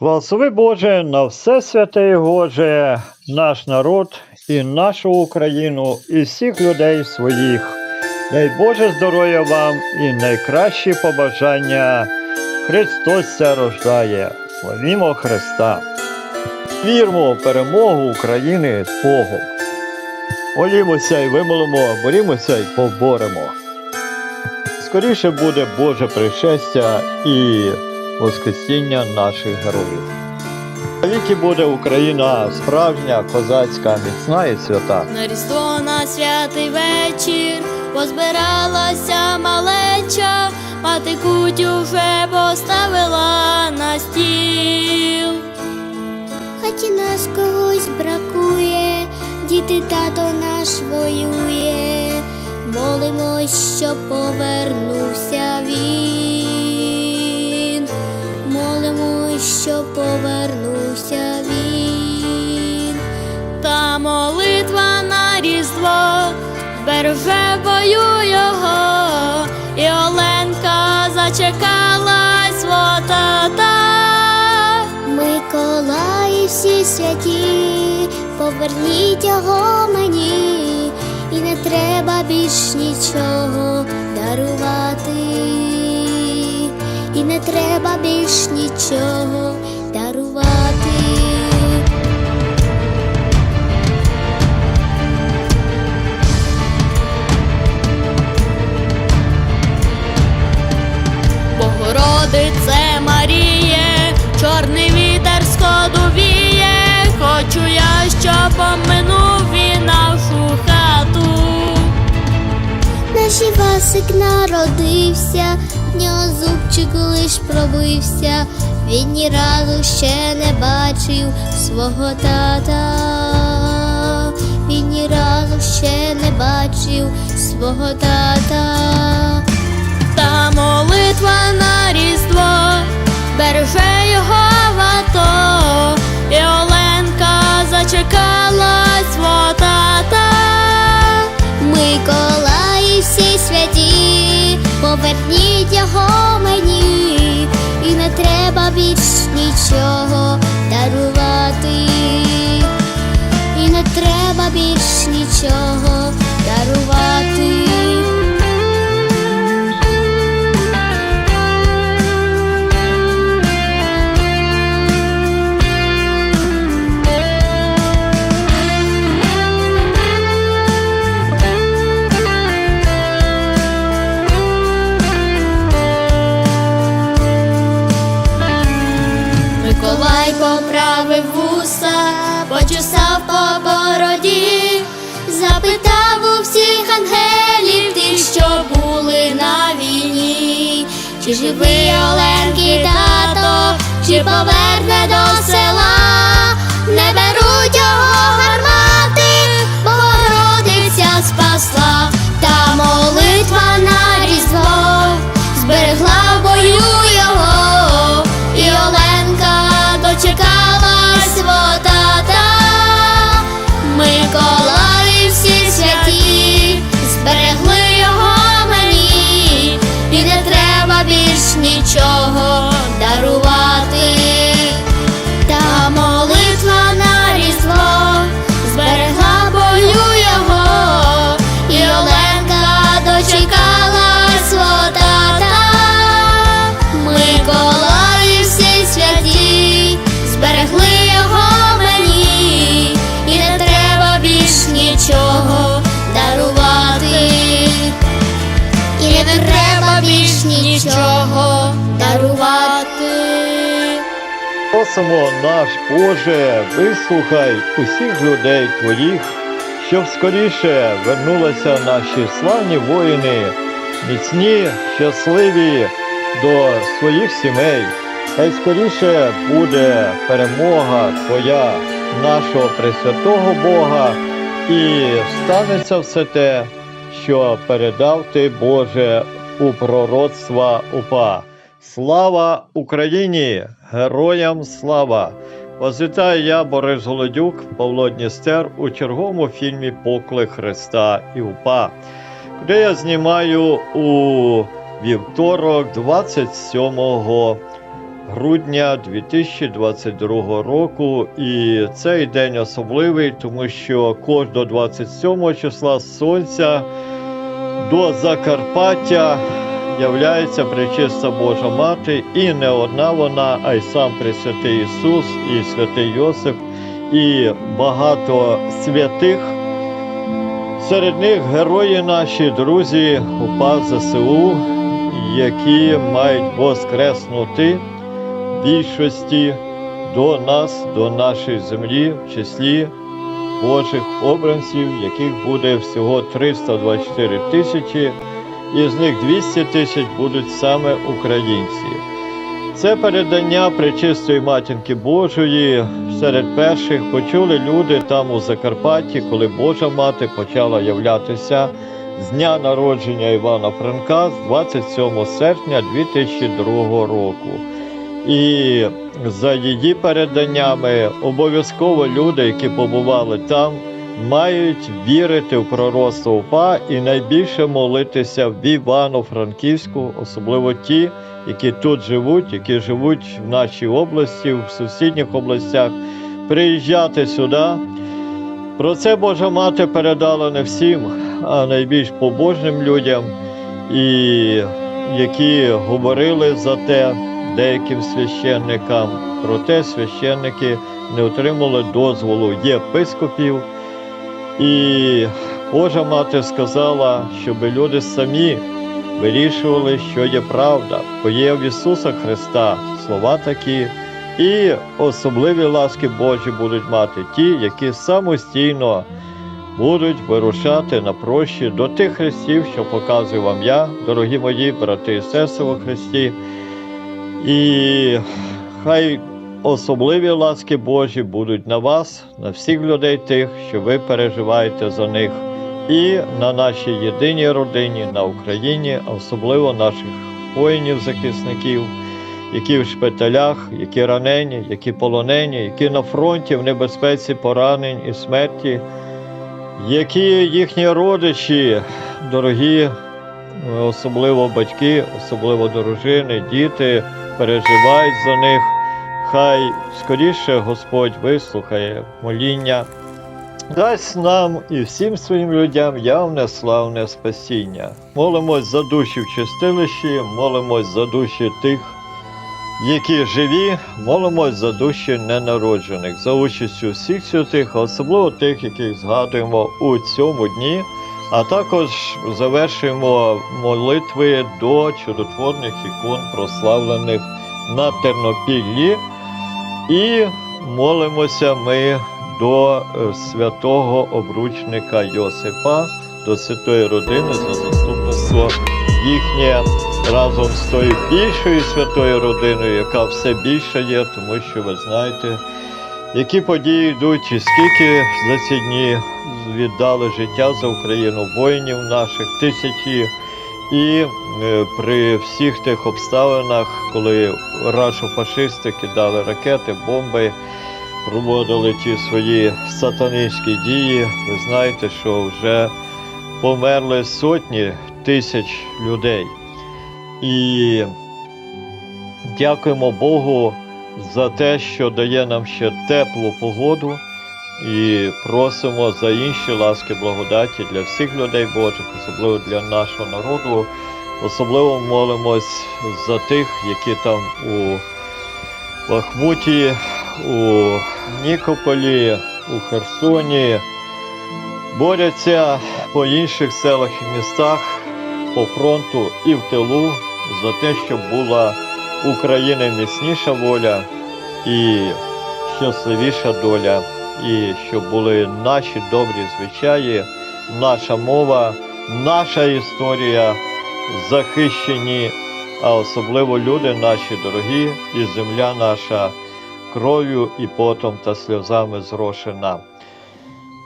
Благослови Боже на все святе і Боже, наш народ і нашу Україну, і всіх людей своїх. Дай Боже здоров'я вам і найкращі побажання. Христос ся рождає. Славімо Христа! Вірмо в перемогу України з Богом. Молімося і вимолимо, борімося і поборемо. Скоріше буде Боже пришестя і Воскресіння наших героїв. Віки буде Україна справжня, козацька, міцна і свята. На різдво на святий вечір позбиралася малеча, мати кутю вже поставила на стіл. Хаті нас когось бракує, діти тато наш воює, молимось, щоб повернувся він, щоб повернувся він. Та молитва на різдво береже бою його, і Оленка зачекала свого тата. Миколаї всі святі, поверніть його мені, і не треба більш нічого дарувати, не треба більш нічого дарувати. Богородице Маріє, чорний вітер сходу віє, хочу я, щоб поминув він нашу хату. Наш Івасик народився, нього зубчик лиш пробився, він ні разу ще не бачив свого тата, він ні разу ще не бачив свого тата. Та молитва на різдво береже його в АТО, і Оленка зачекала свого тата. Миколаї всі святі, поверніть його мені, і не треба більш нічого дарувати, і не треба більш нічого дарувати. Чи живий Оленки тато, чи поверне до села, Просимо наш Боже, вислухай усіх людей Твоїх, щоб скоріше вернулися наші славні воїни, міцні, щасливі до своїх сімей. Хай скоріше буде перемога Твоя, нашого Пресвятого Бога, і станеться все те, що передав Ти, Боже, у пророцтва УПА. Слава Україні! Героям слава! Вас вітаю я, Борис Голодюк, Павло Дністер у черговому фільмі Поклик Христа і УПА, де я знімаю у вівторок, 27 грудня 2022 року. І цей день особливий, тому що кожного 27 числа сонця до Закарпаття являється пречиста Божа Мати, і не одна вона, а й сам Пресвятий Ісус, і святий Йосип, і багато святих. Серед них герої наші друзі УПА ЗСУ, які мають воскреснути більшості до нас, до нашої землі, в числі Божих обранців, яких буде всього 324 тисячі, і з них 200 тисяч будуть саме українці. Це передання Пречистої Матінки Божої серед перших почули люди там у Закарпатті, коли Божа Мати почала являтися з дня народження Івана Франка з 27 серпня 2002 року. І за її переданнями обов'язково люди, які побували там, мають вірити в пророцтво УПА і найбільше молитися в Івано-Франківську, особливо ті, які тут живуть, які живуть в нашій області, в сусідніх областях, приїжджати сюди. Про це Божа Мати передала не всім, а найбільш побожним людям, і які говорили за те деяким священникам. Проте священники не отримали дозволу єпископів. І Божа Мати сказала, щоб люди самі вирішували, що є правда, бо є в Ісуса Христа слова такі, і особливі ласки Божі будуть мати ті, які самостійно будуть вирушати на прощі до тих хрестів, що показую вам я, дорогі мої брати і сестри у Христі. І хай особливі ласки Божі будуть на вас, на всіх людей тих, що ви переживаєте за них, і на нашій єдиній родині, на Україні, особливо наших воїнів-захисників, які в шпиталях, які ранені, які полонені, які на фронті в небезпеці поранень і смерті, які їхні родичі, дорогі, особливо батьки, особливо дружини, діти переживають за них. Хай скоріше Господь вислухає моління, дасть нам і всім своїм людям явне славне спасіння. Молимось за душі в чистилищі, молимось за душі тих, які живі, молимось за душі ненароджених, за участю всіх святих, особливо тих, яких згадуємо у цьому дні. А також завершуємо молитви до чудотворних ікон, прославлених на Тернопіллі. І молимося ми до е, святого обручника Йосипа, до святої родини за заступництво їхнє разом з тою більшою святою родиною, яка все більше є, тому що ви знаєте, які події йдуть, і скільки за ці дні віддали життя за Україну воїнів наших тисячі. І е, при всіх тих обставинах, коли рашофашисти кидали ракети, бомби, проводили ті свої сатанинські дії, ви знаєте, що вже померли сотні тисяч людей. І дякуємо Богу за те, що дає нам ще теплу погоду. І просимо за інші ласки благодаті для всіх людей Божих, особливо для нашого народу. Особливо молимось за тих, які там у Бахмуті, у Нікополі, у Херсоні борються по інших селах і містах, по фронту і в тилу за те, щоб була України міцніша воля і щасливіша доля і щоб були наші добрі звичаї, наша мова, наша історія захищені, а особливо люди наші дорогі, і земля наша кров'ю і потом та сльозами зрошена.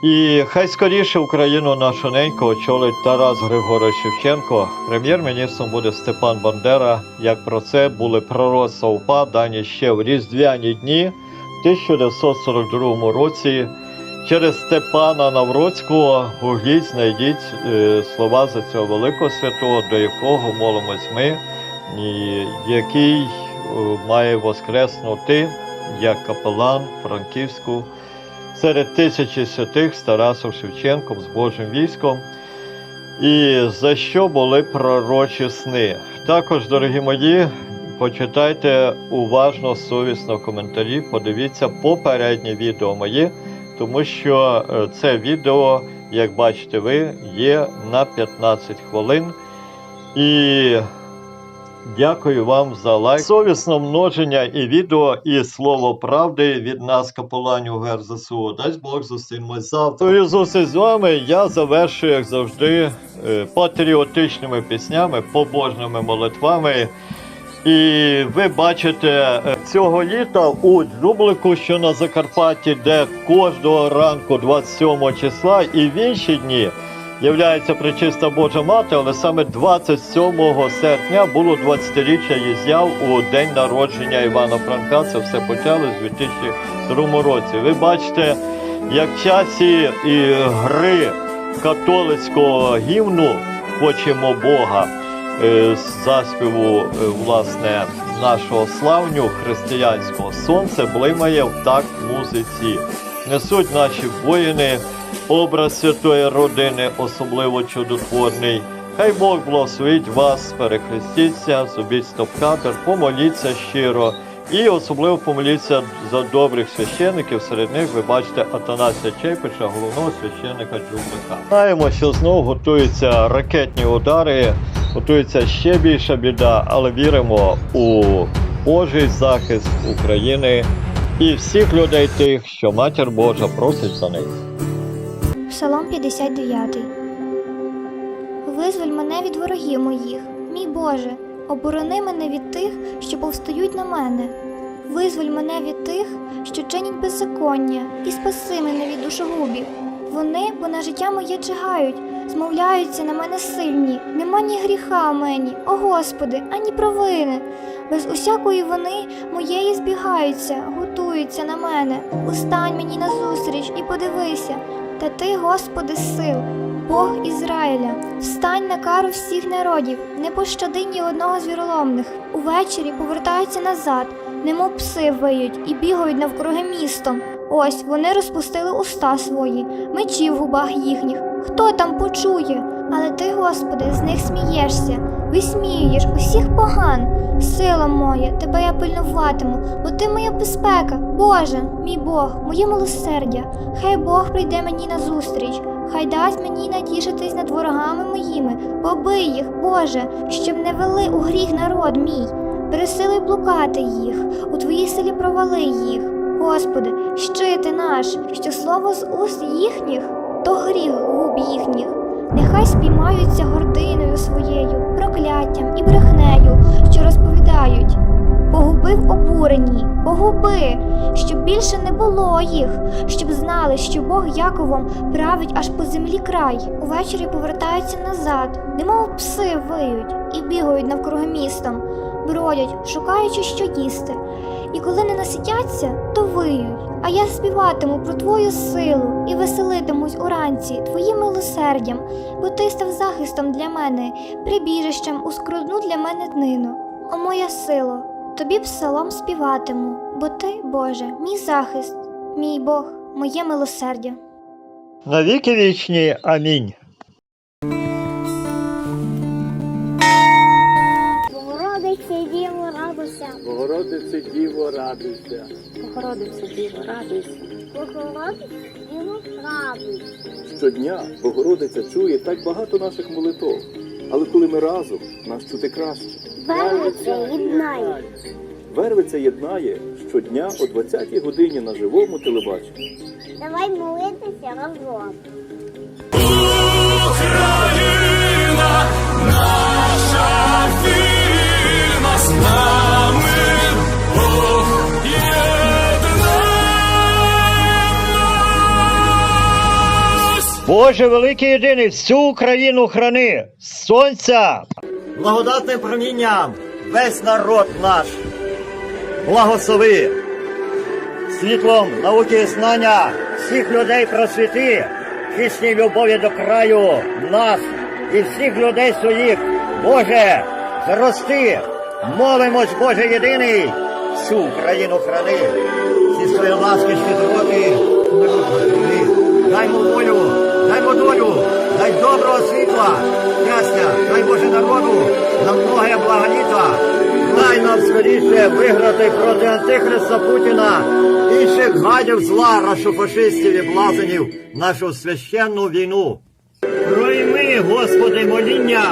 І хай скоріше Україну нашу неньку очолить Тарас Григорович Шевченко. Прем'єр-міністром буде Степан Бандера. Як про це були пророцтва УПА, дані ще в різдвяні дні. 1942 році через Степана Навроцького гугліть, знайдіть е, слова за цього великого святого, до якого молимось ми, який має воскреснути як капелан Франківську серед тисячі святих з Тарасом Шевченком з Божим військом. І за що були пророчі сни. Також, дорогі мої, почитайте уважно, совісно коментарі, подивіться попереднє відео моє, тому що е, це відео, як бачите ви, є на 15 хвилин. І дякую вам за лайк. Совісно множення і відео, і слово правди від нас, капеланів ГРЗСУ. Дасть Бог зустрінемось завтра. Свою зустріч з вами я завершую, як завжди, е, патріотичними піснями, побожними молитвами. І ви бачите е, цього літа у Джублику, що на Закарпатті, де кожного ранку, 27 числа, і в інші дні являється причиста Божа Мати, але саме 27 серпня було 20-річчя її з'яв у день народження Івана Франка. Це все почалось у 2002 році. Ви бачите, як в часі і гри католицького гімну Хочемо Бога заспіву е, власне нашого славню християнського сонце блимає в такт музиці. Несуть наші воїни образ святої родини, особливо чудотворний. Хай Бог благословить вас, перехрестіться, зробіть стоп-кадр, помоліться щиро. І особливо помоліться за добрих священиків. Серед них ви бачите Атанасія Чепича, головного священика Джублика. Знаємо, що знову готуються ракетні удари, готується ще більша біда, але віримо у Божий захист України і всіх людей тих, що Матір Божа просить за них. Псалом 59. Визволь мене від ворогів моїх, мій Боже, оборони мене від тих, що повстають на мене. Визволь мене від тих, що чинять беззаконня, і спаси мене від душогубів. Вони, бо на життя моє чигають, змовляються на мене сильні, нема ні гріха в мені, о Господи, ані провини. Без усякої вони моєї збігаються, готуються на мене. Устань мені назустріч і подивися. Та ти, Господи, сил, Бог Ізраїля, встань на кару всіх народів, не пощади ні одного з віроломних. Увечері повертаються назад, немов пси виють і бігають навкруги містом. Ось вони розпустили уста свої, мечі в губах їхніх. Хто там почує? Але ти, Господи, з них смієшся, висміюєш усіх поган. Сила моя, тебе я пильнуватиму, бо ти моя безпека, Боже, мій Бог, моє милосердя. Хай Бог прийде мені назустріч, хай дасть мені натішитись над ворогами моїми, побий їх, Боже, щоб не вели у гріх народ мій. Пересилуй блукати їх, у твоїй силі провали їх. Господи, щити наш, що слово з уст їхніх, то гріх губ їхніх. Нехай спіймаються гординою своєю, прокляттям і брехнею, що розповідають. Погубив обурені, погуби, щоб більше не було їх, щоб знали, що Бог Яковом править аж по землі край. Увечері повертаються назад, немов пси виють і бігають навкруги містом, бродять, шукаючи, що їсти. І коли не наситяться, то виють. А я співатиму про твою силу і веселитимусь уранці твоїм милосердям, бо ти став захистом для мене, прибіжищем у скрудну для мене днину. О моя сило, тобі псалом співатиму, бо ти, Боже, мій захист, мій Бог, моє милосердя. На віки вічні. Амінь. Радуйся, Богородице Діво, радуйся. Богородице Діво, радуйся. Богородице, Діво, радуйся. Щодня Богородиця чує так багато наших молитов. Але коли ми разом, нас чути краще. Вервиця єднає. Вервиця єднає щодня о 20-й годині на живому телебаченні. Давай молитися разом. Боже великий єдиний, всю Україну храни, сонця, благодатним промінням, весь народ наш, благослови, світлом науки і знання всіх людей просвіти, пісній любові до краю нас і всіх людей своїх, Боже, зрости, Молимось, Боже єдиний, всю Україну храни, всі свої ласки щедроти, даймо волю, даймо долю, дай доброго світла, щастя, дай Боже народу, на многое благоліта. Дай нам скоріше виграти проти Антихриста Путіна, інших гадів зла, рашофашистів і блазенів нашу священну війну. Пройми, Господи, моління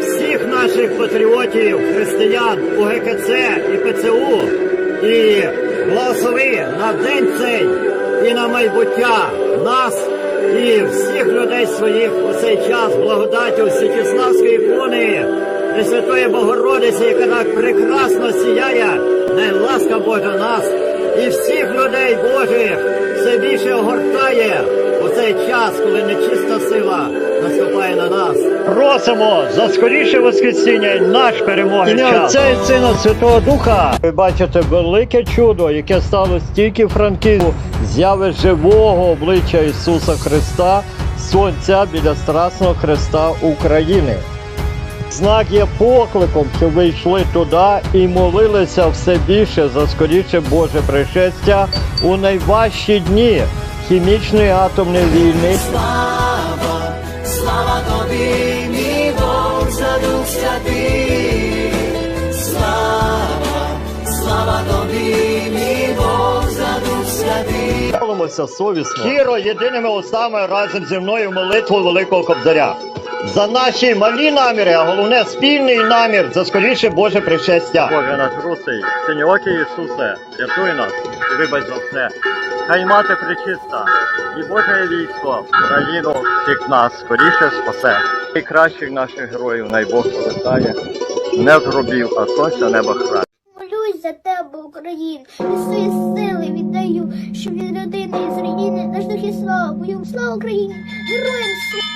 всіх наших патріотів, християн, УГКЦ і ПЦУ, і благослови на день цей і на майбуття нас і всіх людей своїх у цей час благодаттю Святіславської ікони, Пресвятої Богородиці, яка так прекрасно сіяє, дай ласка Божа нас і всіх людей Божих все більше огортає у цей час, коли нечиста сила наступає на нас. Просимо за скоріше воскресіння і наш перемоги. Ім'я Отця і Сина Святого Духа. Ви бачите велике чудо, яке стало стільки франків зяви живого обличчя Ісуса Христа, Сонця біля Страсного Христа України. Знак є покликом, щоб ви йшли туди і молилися все більше за скоріше Боже пришестя у найважчі дні хімічної атомної війни. Молимося совісно. Щиро, єдиними устами разом зі мною молитву Великого Кобзаря. За наші малі наміри, а головне спільний намір за скоріше Боже пришестя. Боже наш русий, синьоокий Ісусе, рятуй нас і вибач за все. Хай мати причиста і Боже військо, країну всіх нас скоріше спасе. І кращих наших героїв най Бог повертає, не з гробів, а сонця неба храни. За тебе, Україна, свої сили віддаю, щоб від родини і з країни наш дух слава бою. Слава Україні! Героям